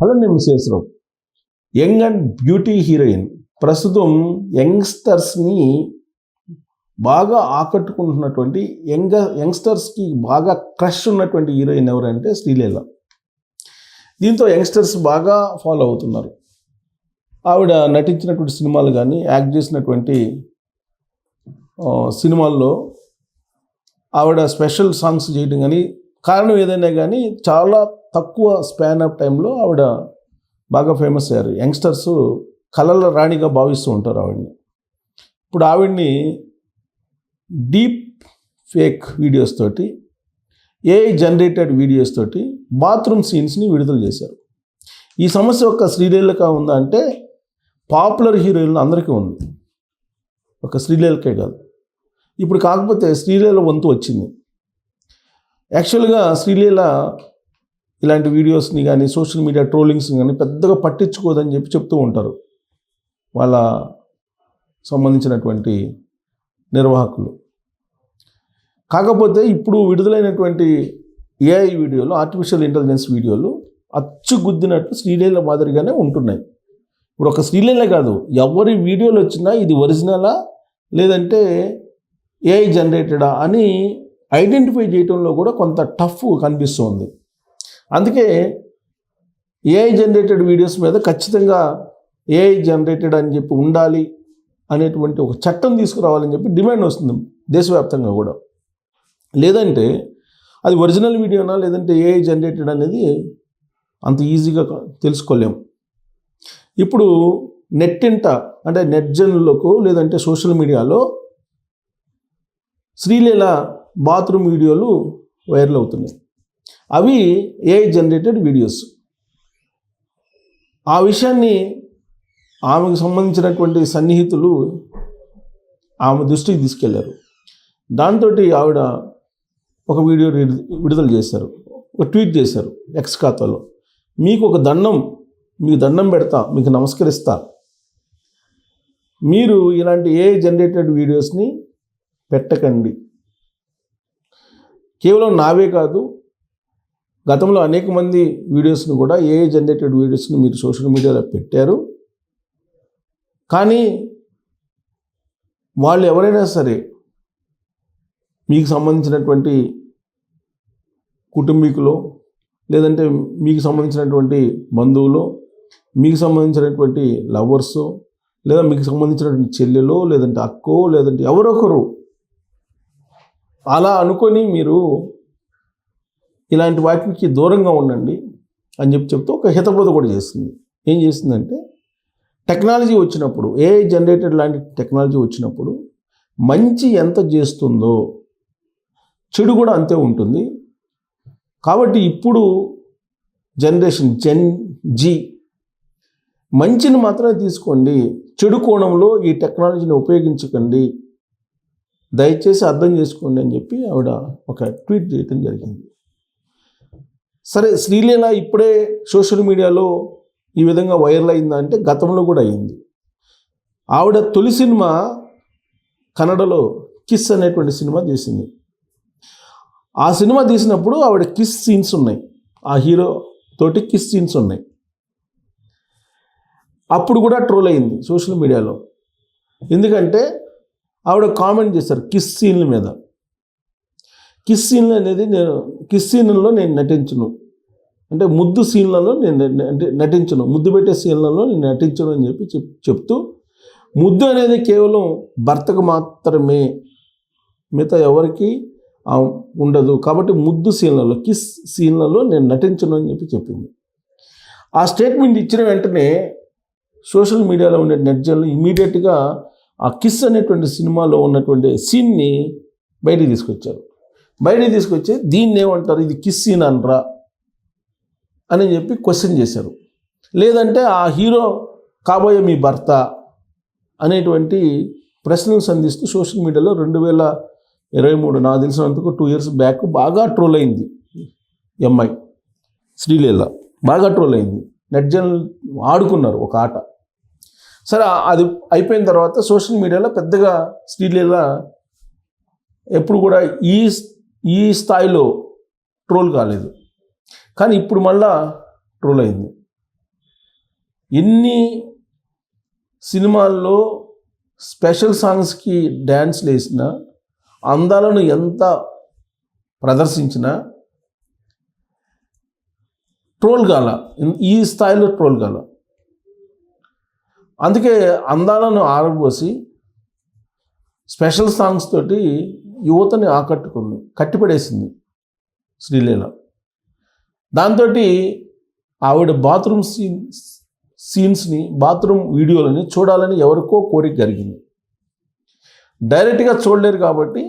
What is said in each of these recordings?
Hello నేను young and beauty heroine. ప్రస్తుతం యంగ్స్టర్స్ని బాగా ఆకట్టుకుంటున్నటువంటి యంగ్ యంగ్స్టర్స్కి బాగా క్రష్ ఉన్నటువంటి హీరోయిన్ ఎవరంటే శ్రీలీల. దీంతో యంగ్స్టర్స్ బాగా ఫాలో అవుతున్నారు. ఆవిడ నటించినటువంటి సినిమాలు కానీ యాక్ట్ చేసినటువంటి సినిమాల్లో ఆవిడ స్పెషల్ సాంగ్స్ చేయడం కానీ కారణం ఏదైనా కానీ చాలా తక్కువ స్పాన్ ఆఫ్ టైంలో ఆవిడ బాగా ఫేమస్ అయ్యారు. యంగ్స్టర్స్ కళల రాణిగా భావిస్తూ ఉంటారు ఆవిడని. ఇప్పుడు ఆవిడ్ని డీప్ ఫేక్ వీడియోస్ తోటి ఏఐ జనరేటెడ్ వీడియోస్ తోటి బాత్రూమ్ సీన్స్ని విడుదల చేశారు. ఈ సమస్య ఒక శ్రీలీలక ఉందా అంటే పాపులర్ హీరోయిన్లు అందరికీ ఉంది. ఒక శ్రీలీలకే కాదు. ఇప్పుడు కాకపోతే శ్రీలీల వంతు వచ్చింది. యాక్చువల్గా శ్రీలీల ఇలాంటి వీడియోస్ని కానీ సోషల్ మీడియా ట్రోలింగ్స్ని కానీ పెద్దగా పట్టించుకోదని చెప్పి చెప్తూ ఉంటారు. వాళ్ళ సంబంధించినటువంటి నిర్వాహకులు. కాకపోతే ఇప్పుడు విడుదలైనటువంటి ఏఐ వీడియోలు ఆర్టిఫిషియల్ ఇంటెలిజెన్స్ వీడియోలు అచ్చుగుద్దినట్టు శ్రీలీల మాదిరిగానే ఉంటున్నాయి. ఇప్పుడు ఒక శ్రీలీల కాదు ఎవరి వీడియోలు వచ్చినా ఇది ఒరిజినలా లేదంటే ఏఐ జనరేటెడా అని ఐడెంటిఫై చేయటంలో కూడా కొంత టఫ్ కనిపిస్తుంది. అందుకే ఏఐ జనరేటెడ్ వీడియోస్ మీద ఖచ్చితంగా ఏఐ జనరేటెడ్ అని చెప్పి ఉండాలి అనేటువంటి ఒక చట్టం తీసుకురావాలని చెప్పి డిమాండ్ వస్తుంది దేశవ్యాప్తంగా కూడా. లేదంటే అది ఒరిజినల్ వీడియోనా లేదంటే ఏఐ జనరేటెడ్ అనేది అంత ఈజీగా తెలుసుకోలేము ఇప్పుడు నెట్టింట అంటే నెట్ జన్లకు లేదంటే సోషల్ మీడియాలో శ్రీలీల బాత్రూమ్ వీడియోలు వైరల్ అవుతున్నాయి. అవి ఏఐ జనరేటెడ్ వీడియోస్ ఆ విషయాన్ని ఆమెకు సంబంధించినటువంటి సన్నిహితులు ఆమె దృష్టికి తీసుకెళ్ళారు. దాంతో ఆవిడ ఒక వీడియో విడుదల చేశారు. ఒక ట్వీట్ చేశారు ఎక్స్ ఖాతాలో. మీకు ఒక దండం మీకు దండం పెడతా మీకు నమస్కరిస్తా. మీరు ఇలాంటి ఏ జనరేటెడ్ వీడియోస్ని పెట్టకండి. కేవలం నావే కాదు గతంలో అనేక మంది వీడియోస్ని కూడా ఏ జనరేటెడ్ వీడియోస్ని మీరు సోషల్ మీడియాలో పెట్టారు. కానీ వాళ్ళు ఎవరైనా సరే మీకు సంబంధించినటువంటి కుటుంబీకులు లేదంటే మీకు సంబంధించినటువంటి బంధువులు మీకు సంబంధించినటువంటి లవర్స్ లేదా మీకు సంబంధించినటువంటి చెల్లెలో లేదంటే అక్కో లేదంటే ఎవరొకరు అలా అనుకొని మీరు ఇలాంటి వాటికి దూరంగా ఉండండి అని చెప్పి చెప్తూ ఒక హితబోధ కూడా చేస్తుంది. ఏం చేస్తుందంటే టెక్నాలజీ వచ్చినప్పుడు ఏ జనరేటెడ్ లాంటి టెక్నాలజీ వచ్చినప్పుడు మంచి ఎంత చేస్తుందో చెడు కూడా అంతే ఉంటుంది. కాబట్టి ఇప్పుడు జనరేషన్ జెన్ జీ మంచిని మాత్రమే తీసుకోండి చెడు కోణంలో ఈ టెక్నాలజీని ఉపయోగించకండి. దయచేసి అర్థం చేసుకోండి అని చెప్పి ఆవిడ ఒక ట్వీట్ చేయటం జరిగింది. సరే శ్రీలీల ఇప్పుడే సోషల్ మీడియాలో ఈ విధంగా వైరల్ అయిందా అంటే గతంలో కూడా అయింది. ఆవిడ తొలి సినిమా కన్నడలో కిస్ అనేటువంటి సినిమా తీసింది ఆ సినిమా తీసినప్పుడు ఆవిడ కిస్ సీన్స్ ఉన్నాయి. ఆ హీరో తోటి కిస్ సీన్స్ ఉన్నాయి. అప్పుడు కూడా ట్రోల్ అయింది సోషల్ మీడియాలో. ఎందుకంటే ఆవిడ కామెంట్ చేశారు కిస్ సీన్ల మీద. కిస్ సీన్లు అనేది నేను కిస్ సీన్లలో నేను నటించను. అంటే ముద్దు సీన్లలో నేను అంటే నటించను. ముద్దు పెట్టే సీన్లలో నేను నటించను అని చెప్పి చెప్తూ ముద్దు అనేది కేవలం భర్తకు మాత్రమే మిగతా ఎవరికి ఉండదు. కాబట్టి ముద్దు సీన్లలో కిస్ సీన్లలో నేను నటించను అని చెప్పి చెప్పింది. ఆ స్టేట్మెంట్ ఇచ్చిన వెంటనే సోషల్ మీడియాలో ఉండే నెట్జన్లు ఇమీడియట్గా ఆ కిస్ అనేటువంటి సినిమాలో ఉన్నటువంటి సీన్ని బయటికి తీసుకొచ్చారు. బయటికి తీసుకొచ్చి దీన్ని ఏమంటారు? ఇది కిస్ సీన్ అనరా? అని చెప్పి క్వశ్చన్ చేశారు. లేదంటే ఆ హీరో కాబోయే మీ భర్త అనేటువంటి ప్రశ్నలు సంధిస్తూ సోషల్ మీడియాలో రెండు వేల ఇరవై మూడు నాకు తెలిసినందుకు టూ ఇయర్స్ బ్యాక్ బాగా ట్రోల్ అయింది ఎంఐ శ్రీలీల. బాగా ట్రోల్ అయింది. నెట్జన్ ఆడుకున్నారు ఒక ఆట. సరే అది అయిపోయిన తర్వాత సోషల్ మీడియాలో పెద్దగా శ్రీలీల ఎప్పుడు కూడా ఈ ఈ స్థాయిలో ట్రోల్ కాలేదు. కానీ ఇప్పుడు మళ్ళా ట్రోల్ అయింది. ఎన్ని సినిమాల్లో స్పెషల్ సాంగ్స్కి డ్యాన్స్లు వేసినా అందాలను ఎంత ప్రదర్శించినా ట్రోల్ కాల. ఈ స్థాయిలో ట్రోల్ కాల. అందుకే అందాలను ఆరబోసి స్పెషల్ సాంగ్స్ తోటి యువతని ఆకట్టుకుంది కట్టిపడేసింది శ్రీలీల. దాంతో ఆవిడ బాత్రూమ్ సీన్ సీన్స్ని బాత్రూమ్ వీడియోలని చూడాలని ఎవరికో కోరిక కలిగింది. డైరెక్ట్గా చూడలేరు కాబట్టి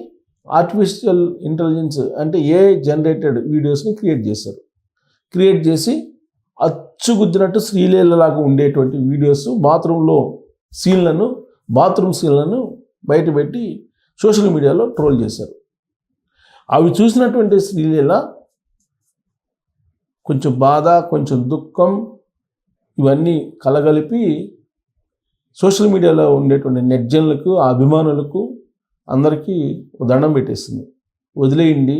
ఆర్టిఫిషియల్ ఇంటెలిజెన్స్ అంటే ఏ జనరేటెడ్ వీడియోస్ని క్రియేట్ చేశారు. క్రియేట్ చేసి అచ్చుగుద్దినట్టు శ్రీలీలలాగా ఉండేటువంటి వీడియోస్ బాత్రూంలో సీన్లను బాత్రూమ్ సీన్లను బయటపెట్టి సోషల్ మీడియాలో ట్రోల్ చేశారు. అవి చూసినటువంటి శ్రీలీల కొంచెం బాధ కొంచెం దుఃఖం ఇవన్నీ కలగలిపి సోషల్ మీడియాలో ఉండేటువంటి నెట్జన్లకు ఆ అభిమానులకు అందరికీ దండం పెట్టేసింది. వదిలేయండి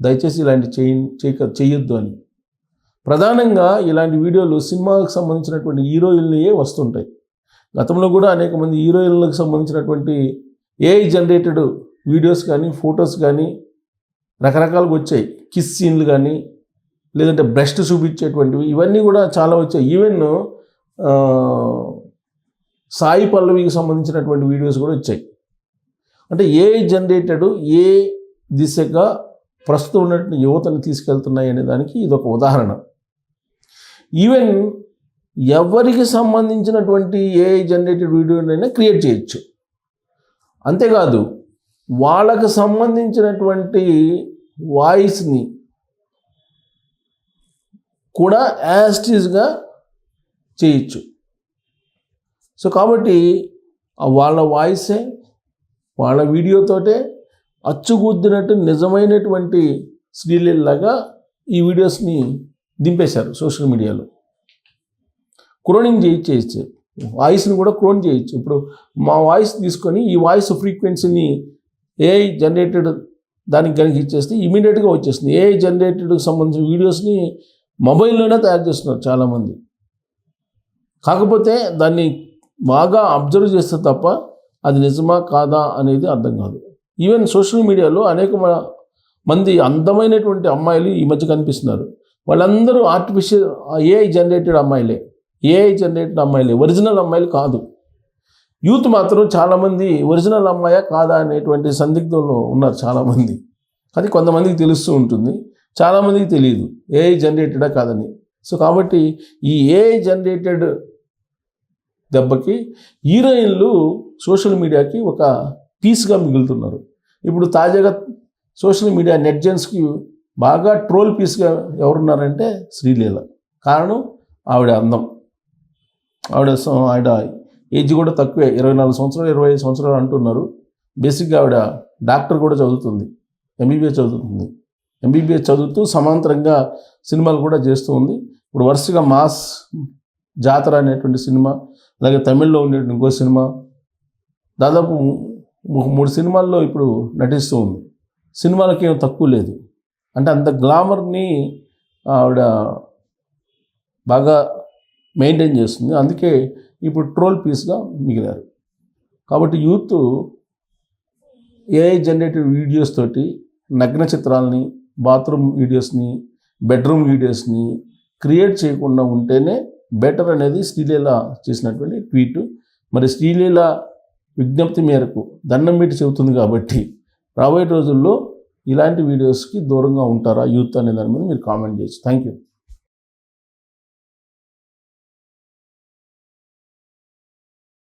దయచేసి ఇలాంటి చేయ చేయక చేయొద్దు అని. ప్రధానంగా ఇలాంటి వీడియోలు సినిమాకు సంబంధించినటువంటి హీరోయిన్లే వస్తుంటాయి. గతంలో కూడా అనేక మంది హీరోయిన్లకు సంబంధించినటువంటి ఏఐ జనరేటెడ్ వీడియోస్ కానీ ఫొటోస్ కానీ రకరకాలుగా వచ్చాయి. కిస్ సీన్లు కానీ లేదంటే బ్రెస్ట్ చూపించేటువంటివి ఇవన్నీ కూడా చాలా వచ్చాయి. ఈవెన్ సాయి పల్లవికి సంబంధించినటువంటి వీడియోస్ కూడా వచ్చాయి. అంటే ఏ జనరేటెడ్ ఏ దిశగా ప్రస్తుతం ఉన్నటువంటి యువతను తీసుకెళ్తున్నాయి అనే దానికి ఇది ఒక ఉదాహరణ. ఈవెన్ ఎవరికి సంబంధించినటువంటి ఏ జనరేటెడ్ వీడియోనైనా క్రియేట్ చేయొచ్చు. అంతేకాదు వాళ్ళకు సంబంధించినటువంటి వాయిస్ని కూడా యాస్టీజ్గా చేయొచ్చు. సో కాబట్టి వాళ్ళ వాయిసే వాళ్ళ వీడియోతోటే అచ్చుగుద్దినట్టు నిజమైనటువంటి శ్రీలీలలాగా ఈ వీడియోస్ని దింపేశారు సోషల్ మీడియాలో. క్రోనింగ్ చేయించేయచ్చు వాయిస్ని కూడా క్రోన్ చేయొచ్చు. ఇప్పుడు మా వాయిస్ తీసుకొని ఈ వాయిస్ ఫ్రీక్వెన్సీని ఏఐ జనరేటెడ్ దానికి కనుక ఇచ్చేస్తే ఇమీడియట్గా వచ్చేస్తుంది. ఏఐ జనరేటెడ్కి సంబంధించిన వీడియోస్ని మొబైల్లోనే తయారు చేస్తున్నారు చాలామంది. కాకపోతే దాన్ని బాగా అబ్జర్వ్ చేస్తే తప్ప అది నిజమా కాదా అనేది అర్థం కాదు. ఈవెన్ సోషల్ మీడియాలో అనేక మంది అందమైనటువంటి అమ్మాయిలు ఈ మధ్య కనిపిస్తున్నారు. వాళ్ళందరూ ఆర్టిఫిషియల్ ఏఐ జనరేటెడ్ అమ్మాయిలే. ఏఐ జనరేటెడ్ అమ్మాయిలే. ఒరిజినల్ అమ్మాయిలు కాదు. యూత్ మాత్రం చాలామంది ఒరిజినల్ అమ్మాయా కాదా అనేటువంటి సందిగ్ధంలో ఉన్నారు చాలామంది. అది కొంతమందికి తెలుస్తూ ఉంటుంది. చాలామందికి తెలియదు. ఏఐ జనరేటెడా కాదని. సో కాబట్టి ఈ ఏఐ జనరేటెడ్ దెబ్బకి హీరోయిన్లు సోషల్ మీడియాకి ఒక పీస్గా మిగులుతున్నారు. ఇప్పుడు తాజాగా సోషల్ మీడియా నెట్జెన్స్కి బాగా ట్రోల్ పీస్గా ఎవరున్నారంటే శ్రీలీల. కారణం ఆవిడ అందం. ఆవిడ ఆవిడ ఏజ్ కూడా తక్కువే ఇరవై నాలుగు సంవత్సరాలు ఇరవై ఐదు సంవత్సరాలు అంటున్నారు. బేసిక్గా ఆవిడ డాక్టర్ కూడా చదువుతుంది ఎంబీబీఎస్ చదువుతుంది. ఎంబీబీఎస్ చదువుతూ సమాంతరంగా సినిమాలు కూడా చేస్తూ ఉంది. ఇప్పుడు వరుసగా మాస్ జాతర అనేటువంటి సినిమా అలాగే తమిళ్ళో ఉండేటువంటి ఇంకో సినిమా దాదాపు మూడు సినిమాల్లో ఇప్పుడు నటిస్తూ ఉంది. సినిమాలకి ఏం తక్కువ లేదు. అంటే అంత గ్లామర్ని ఆవిడ బాగా మెయింటైన్ చేస్తుంది. అందుకే ఇప్పుడు ట్రోల్ పీస్గా మిగిలారు. కాబట్టి యూత్ ఏఐ జనరేటెడ్ వీడియోస్ తోటి నగ్న చిత్రాలని బాత్రూమ్ వీడియోస్ని బెడ్రూమ్ వీడియోస్ని క్రియేట్ చేయకుండా ఉంటేనే బెటర్ అనేది శ్రీలీల చేసినటువంటి ట్వీట్ మరి శ్రీలీల విజ్ఞప్తి మేరకు దండం పెట్టి చెబుతుంది కాబట్టి రాబోయే రోజుల్లో ఇలాంటి వీడియోస్కి దూరంగా ఉంటారా యూత్ అనే దాని మీద మీరు కామెంట్ చేయొచ్చు. Thank you